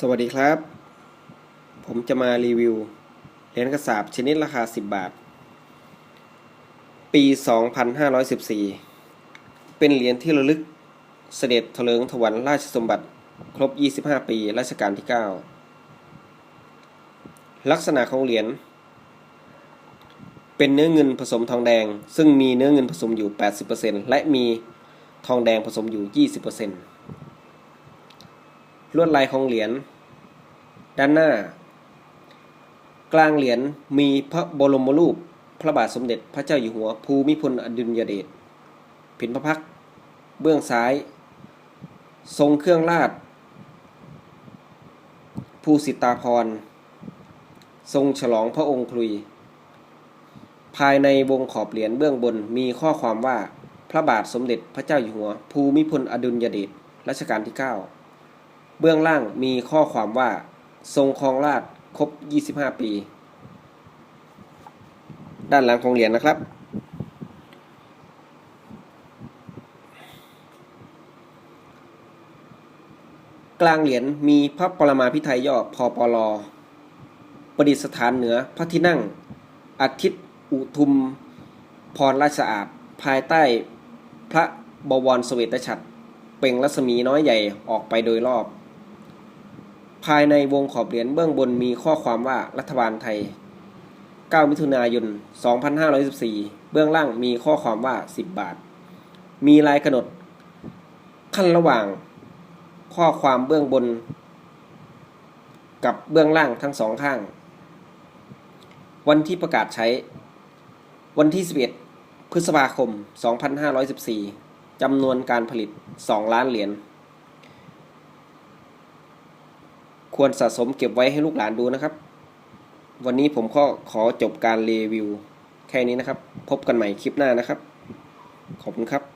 สวัสดีครับ ผมจะมารีวิวเหรียญกระสาบชนิดราคา 10 บาท ปี 2514 เป็นเหรียญที่ระลึกเสด็จเถลิงถวันราชสมบัติครบ 25 ปีรัชกาลที่ 9 ลักษณะของเหรียญ เป็นเนื้อเงินผสมทองแดง ซึ่งมีเนื้อเงินผสมอยู่ 80%และมีทองแดงผสมอยู่ 20% ลวดลายของเหรียญด้านหน้า กลางเหรียญมีพระบรมรูป พระบาทสมเด็จพระเจ้าอยู่หัวภูมิพลอดุลยเดชผินพระพักเบื้องซ้าย ทรงเครื่องราชภูสิตาพร ทรงฉลองพระองค์คลุย ภายในวงขอบเหรียญเบื้องบนมีข้อความว่าพระบาทสมเด็จพระเจ้าอยู่หัว ภูมิพลอดุลยเดชรัชกาลที่ 9 เบื้องล่างมีข้อความว่า ทรงครองราชย์ครบ 25 ปี ด้านหลังของเหรียญนะครับ กลางเหรียญมีพระปรมาภิไธยย่อพอปลอประดิษฐานเหนือพระที่นั่ง อาทิตย์อุทุมพรราชอาณภายใต้พระบวรเสวตฉัตรเปล่งรัศมีน้อยใหญ่ออกไปโดยรอบ ภายในวงขอบเหรียญเบื้องบนมีข้อความว่ารัฐบาลไทย 9 มิถุนายน 2514 เบื้องล่างมีข้อความว่า 10 บาท มีลายกำหนด ขั้นระหว่างข้อความเบื้องบน กับเบื้องล่างทั้งสองข้าง วันที่ประกาศใช้ วันที่ 11 พฤษภาคม 2514 จำนวนการผลิต 2 ล้านเหรียญ ควรสะสมเก็บไว้ให้ลูกหลานดูนะครับ วันนี้ผมก็ขอจบการรีวิว แค่นี้นะครับ พบกันใหม่คลิปหน้านะครับ ขอบคุณครับ